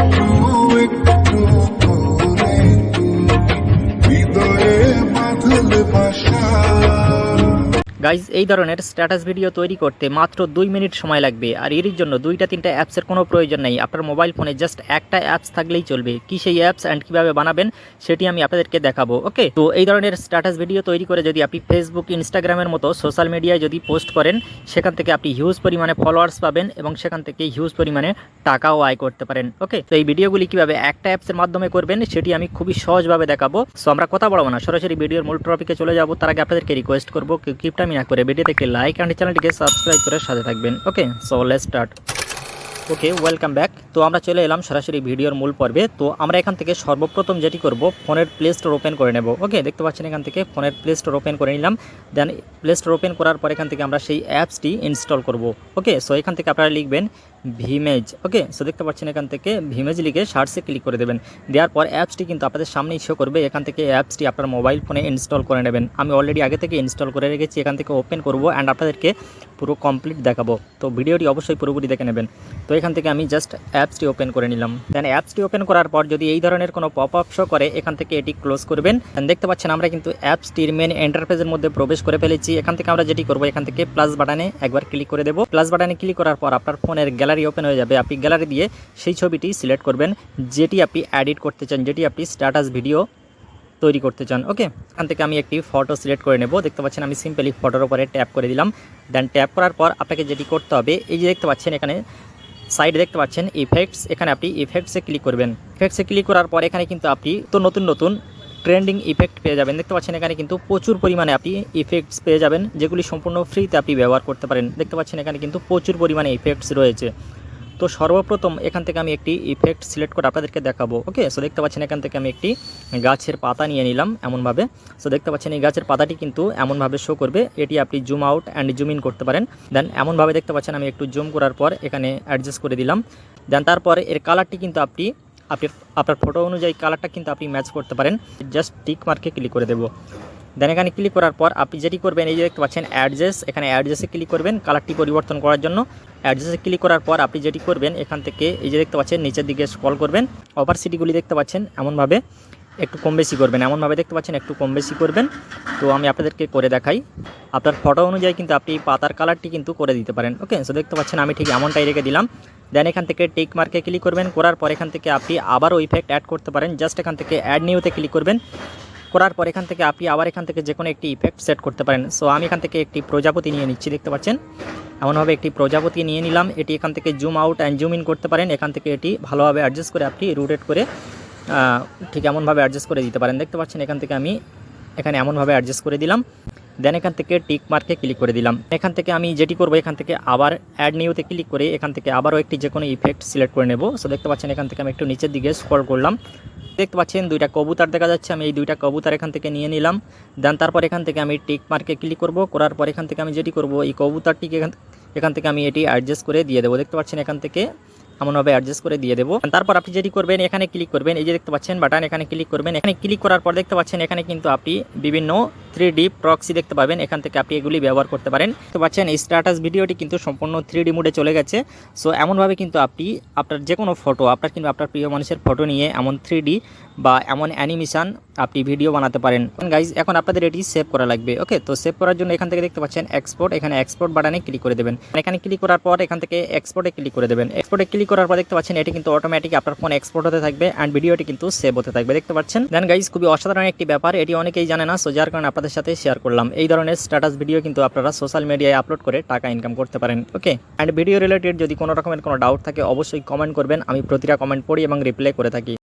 একটু একটু হৃদয়ে বাঁধলে বাসা গাইজ এই ধরনের স্ট্যাটাস ভিডিও তৈরি করতে মাত্র দুই মিনিট সময় লাগবে, আর এর জন্য দুইটা তিনটা অ্যাপসের কোনো প্রয়োজন নেই। আপনার মোবাইল ফোনে জাস্ট একটা অ্যাপস থাকলেই চলবে। কি সেই অ্যাপস অ্যান্ড কীভাবে বানাবেন, সেটি আমি আপনাদেরকে দেখাবো ওকে তো এই ধরনের স্ট্যাটাস ভিডিও তৈরি করে যদি আপনি ফেসবুক ইনস্টাগ্রামের মতো সোশ্যাল মিডিয়ায় যদি পোস্ট করেন, সেখান থেকে আপনি হিউজ পরিমাণে ফলোয়ার্স পাবেন এবং সেখান থেকে হিউজ পরিমাণে টাকাও আয় করতে পারেন ওকে তো এই ভিডিওগুলি কীভাবে একটা অ্যাপসের মাধ্যমে করবেন, সেটি আমি খুবই সহজভাবে দেখাবো। সো আমরা কথা বলব না, সরাসরি ভিডিওর মূল টপিকে চলে যাব। তার আগে আপনাদেরকে রিকোয়েস্ট করব কেউ কিপটা না করে ভিডিওতে লাইক অ্যান্ড চ্যানেলটিকে সাবস্ক্রাইব করে সাথে থাকবেন। Okay so let start okay welcome back তো আমরা চলে এলাম সরাসরি ভিডিওর মূল পর্বে। তো আমরা এখান থেকে সর্বপ্রথম যেটি করব, ফোনের প্লে স্টোর ওপেন করে নেব। ওকে দেখতে পাচ্ছেন এখান থেকে ফোনের প্লে স্টোর ওপেন করে নিলাম। দেন প্লে স্টোর ওপেন করার পর এখান থেকে আমরা সেই অ্যাপসটি ইনস্টল করব। ওকে সো এখান থেকে আপনারা লিখবেন ভিমেজ। ওকে সো দেখতে পাচ্ছেন এখান থেকে ভিমেজ লিখে সার্চে ক্লিক করে দেবেন। দেওয়ার পর অ্যাপসটি কিন্তু আপনাদের সামনে শো করবে। এখান থেকে অ্যাপসটি আপনার মোবাইল ফোনে ইনস্টল করে নেবেন। আমি অলরেডি আগে থেকে ইনস্টল করে রেখেছি, এখান থেকে ওপেন করব অ্যান্ড আপনাদেরকে পুরো কমপ্লিট দেখাবো। তো ভিডিওটি অবশ্যই পুরোপুরি দেখে নেবেন। তো এখান থেকে আমি জাস্ট অ্যাপসটি ওপেন করে নিলাম। দেন অ্যাপসটি ওপেন করার পর যদি এই ধরনের কোনো পপ আপ শো করে, এখান থেকে এটি ক্লোজ করবেন। And দেখতে পাচ্ছেন আমরা কিন্তু অ্যাপসটির মেন এন্টারফেসের মধ্যে প্রবেশ করে ফেলেছি। এখান থেকে আমরা যেটি করব, এখান থেকে প্লাস বাটনে একবার ক্লিক করে দেবো। প্লাস বাটনে ক্লিক করার পর আপনার ফোনের গ্যালারি ওপেন হয়ে যাবে। আপনি গ্যালারি দিয়ে সেই ছবিটি সিলেক্ট করবেন, যেটি আপনি এডিট করতে চান, যেটি আপনি স্ট্যাটাস ভিডিও তৈরি করতে চান। ওকে এখান থেকে আমি একটি ফটো সিলেক্ট করে নেব। দেখতে পাচ্ছেন আমি সিম্পলি ফটোর উপরে ট্যাপ করে দিলাম। দেন ট্যাপ করার পর আপনাকে যেটি করতে হবে, এই যে দেখতে পাচ্ছেন এখানে সাইডে দেখতে পাচ্ছেন ইফেক্টস এখানে আপনি ইফেক্টসে ক্লিক করবেন। ইফেক্টসে ক্লিক করার পর এখানে কিন্তু আপনি তো নতুন নতুন ট্রেন্ডিং ইফেক্ট পেয়ে যাবেন। দেখতে পাচ্ছেন এখানে কিন্তু প্রচুর পরিমাণে আপনি ইফেক্টস পেয়ে যাবেন, যেগুলি সম্পূর্ণ ফ্রিতে আপনি ব্যবহার করতে পারেন। দেখতে পাচ্ছেন এখানে কিন্তু প্রচুর পরিমাণে ইফেক্টস রয়েছে। তো সর্বপ্রথম এখান থেকে আমি একটি ইফেক্ট সিলেক্ট করে আপনাদেরকে দেখাবো ওকে সো দেখতে পাচ্ছেন এখান থেকে আমি একটি গাছের পাতা নিয়ে নিলাম এমনভাবে। সো দেখতে পাচ্ছেন এই গাছের পাতাটি কিন্তু এমনভাবে শো করবে, এটি আপনি zoom out and zoom in করতে পারেন। দেন এমনভাবে দেখতে পাচ্ছেন আমি একটু জুম করার পর এখানে অ্যাডজাস্ট করে দিলাম। দেন তারপরে এর কালারটি কিন্তু আপনি আপনি আপনার ফটো অনুযায়ী কালারটা কিন্তু আপনি ম্যাচ করতে পারেন। জাস্ট টিক মার্কে ক্লিক করে দেবো। দেন এখানে ক্লিক করার পর আপনি যেটি করবেন, এই যে দেখতে পাচ্ছেন অ্যাডজাস্ট এখানে অ্যাডজাস্টে ক্লিক করবেন কালারটি পরিবর্তন করার জন্য। অ্যাডজেসে ক্লিক করার পর আপনি যেটি করবেন, এখান থেকে এই যে দেখতে পাচ্ছেন, নিচের দিকে স্কল করবেন। অপারসিটিগুলি দেখতে পাচ্ছেন এমনভাবে। একটু কম বেশি করবেন। এমনভাবে দেখতে পাচ্ছেন একটু কম বেশি করবেন। তো আমি আপনাদেরকে করে দেখাই। আপনার ফটো অনুযায়ী কিন্তু আপনি পাতার কালারটি কিন্তু করে দিতে পারেন। ওকে সো দেখতে পাচ্ছেন আমি ঠিক এমনটাই রেখে দিলাম। দেন এখান থেকে টিক মার্কে ক্লিক করবেন। করার পর এখান থেকে আপনি আবারও ইফেক্ট অ্যাড করতে পারেন। জাস্ট এখান থেকে অ্যাড নিউতে ক্লিক করবেন। করার পর এখান থেকে আপনি আবার এখান থেকে যে কোনো একটি ইফেক্ট সেট করতে পারেন। সো আমি এখান থেকে একটি প্রজাপতি নিয়ে নিচ্ছি, দেখতে পাচ্ছেন? এমনভাবে একটি প্রজাপতি নিয়ে নিলাম। এটি এখান থেকে zoom out and zoom in করতে পারেন। এখান থেকে এটি ভালোভাবে অ্যাডজাস্ট করে আপনি রুটেট করে ঠিক এমনভাবে অ্যাডজাস্ট করে দিতে পারেন দেখতে পাচ্ছেন এখান থেকে আমি এখানে এমনভাবে অ্যাডজাস্ট করে দিলাম দেন এখান থেকে টিক মার্কে ক্লিক করে দিলাম এখান থেকে আমি যেটি করব এখান থেকে আবার অ্যাড নিউতে ক্লিক করে এখান থেকে আবারও একটি যে কোনো ইফেক্ট সিলেক্ট করে নেব সো দেখতে পাচ্ছেন এখান থেকে আমি একটু নিচের দিকে স্ক্রল করলাম দেখতে পাচ্ছেন দুইটা কবুতার দেখা যাচ্ছে আমি এই দুইটা কবুতার এখান থেকে নিয়ে নিলাম দেন তারপর এখান থেকে আমি টিক মার্কে ক্লিক করব করার পর এখান থেকে আমি যেটি করব এই কবুতারটিকে এখান এখান থেকে আমি এটি অ্যাডজাস্ট করে দিয়ে দেবো দেখতে পাচ্ছেন এখান থেকে এমনভাবে অ্যাডজাস্ট করে দিয়ে দেবো। তারপর আপনি যেটি করবেন, এখানে ক্লিক করবেন। এই যে দেখতে পাচ্ছেন বাটন এখানে ক্লিক করবেন। এখানে ক্লিক করার পর দেখতে পাচ্ছেন এখানে কিন্তু আপনি বিভিন্ন থ্রি ডি প্রক্সি দেখতে পাবেন। এখান থেকে আপনি এগুলি ব্যবহার করতে পারেন। দেখতে পাচ্ছেন স্ট্যাটাস ভিডিওটি কিন্তু সম্পূর্ণ থ্রি ডি মোডে চলে গেছে। সো এমনভাবে কিন্তু আপনি আপনার যে কোনো ফটো আপনার কিন্তু আপনার প্রিয় মানুষের ফটো নিয়ে এমন থ্রি ডি বা এমন অ্যানিমেশন আপনি ভিডিও বানাতে পারেন। গাইজ এখন আপনাদের এটি সেভ করা লাগবে ওকে তো সেভ করার জন্য এখান থেকে দেখতে পাচ্ছেন এক্সপোর্ট এখানে এক্সপোর্ট বাটনে ক্লিক করে দেবেন। এখানে ক্লিক করার পর এখান থেকে এক্সপোর্টে ক্লিক করে দেবেন। এক্সপোর্টে ক্লিক করার পর দেখতে পাচ্ছেন, এটি কিন্তু অটোমেটিক আপনার ফোন এক্সপোর্ট হতে থাকবে। অ্যান্ড ভিডিওটি কিন্তু সেভ হতে থাকবে, দেখতে পাচ্ছেন? দেন গাইজ খুবই অসাধারণ একটি ব্যাপার, এটি অনেকেই জানে না। সো যার কারণে আপনাদের সাথে শেয়ার করলাম। এই ধরনের স্ট্যাটাস ভিডিও কিন্তু আপনারা সোশ্যাল মিডিয়ায় আপলোড করে টাকা ইনকাম করতে পারেন ওকে অ্যান্ড ভিডিও রিলেটেড যদি কোনো রকমের কোনো ডাউট থাকে, অবশ্যই কমেন্ট করবেন। আমি প্রতিটা কমেন্ট পড়ি এবং রিপ্লাই করে থাকি।